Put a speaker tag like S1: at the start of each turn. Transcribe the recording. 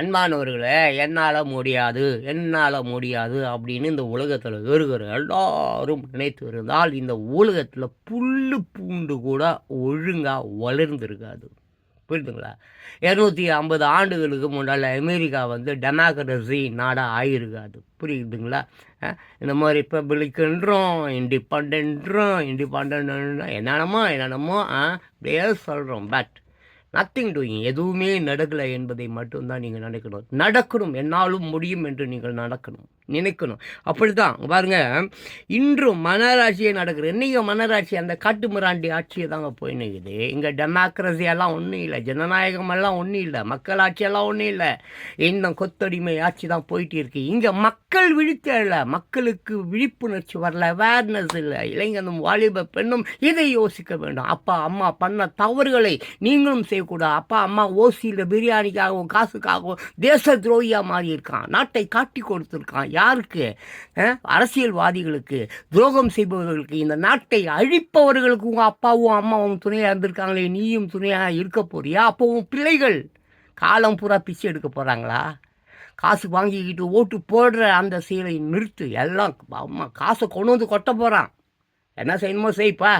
S1: அன்பானவர்களே என்னால் முடியாது என்னால் முடியாது அப்படின்னு இந்த உலகத்தில் இருக்கிற எல்லாரும் நினைத்து இருந்தால் இந்த உலகத்தில் புல் பூண்டு கூட ஒழுங்காக வளர்ந்துருக்காது. புரியுதுங்களா? இரநூத்தி ஐம்பது ஆண்டுகளுக்கு முன்னால் அமெரிக்கா வந்து டெமோக்ரஸி நாடாக ஆகிருக்காது புரியுதுங்களா? இந்த மாதிரி ரிப்பப்ளிக்கன்றோம் இண்டிபெண்ட்ன்றோம் இண்டிபெண்ட் என்னென்னமோ என்னென்னமோ அப்படியே சொல்கிறோம் பட் நத்திங் டூயிங் எதுவுமே நடக்கலை என்பதை மட்டும்தான் நீங்கள் நினைக்கணும். நடக்கணும். என்னாலும் முடியும் என்று நீங்கள் நடக்கணும். நினைக்கணும். அப்படி தான் பாருங்க. இன்றும் மனராட்சியை நடக்குது. இன்றைக்கி மனராட்சி அந்த காட்டு மிராண்டி ஆட்சியை தாங்க போய் நிற்குது இங்கே டெமோக்ரஸியெல்லாம் ஒன்றும் இல்லை. ஜனநாயகமெல்லாம் ஒன்றும் இல்லை. மக்கள் ஆட்சியெல்லாம் ஒன்றும் இல்லை. இன்னும் கொத்தடிமை ஆட்சி தான் போயிட்டு இருக்கு. இங்கே மக்கள் விழித்தல மக்களுக்கு விழிப்புணர்ச்சி வரல. அவேர்னஸ் இல்லை. இளைஞனும் வாலிப பெண்ணும் இதை யோசிக்க வேண்டும். அப்பா அம்மா பண்ண தவறுகளை நீங்களும் செய்யக்கூடாது. அப்பா அம்மா ஓசியில் பிரியாணிக்காகவும் காசுக்காகவும் தேச துரோகியாக மாறி இருக்கான் நாட்டை காட்டி கொடுத்துருக்கான். யாருக்கு? அரசியல்வாதிகளுக்கு துரோகம் செய்பவர்களுக்கு இந்த நாட்டை அழிப்பவர்களுக்கு உங்கள் அப்பாவும் அம்மாவும் துணையாக இருந்திருக்காங்களே நீயும் துணையாக இருக்க போறியா? அப்போ உன் பிள்ளைகள் காலம் பூரா பிச்சை எடுக்க போகிறாங்களா காசு வாங்கிக்கிட்டு ஓட்டு போடுற அந்த செயலை நிறுத்து. எல்லாம் அம்மா காசை கொண்டு வந்து கொட்ட போகிறான் என்ன செய்யணுமோ செய்ப்பா.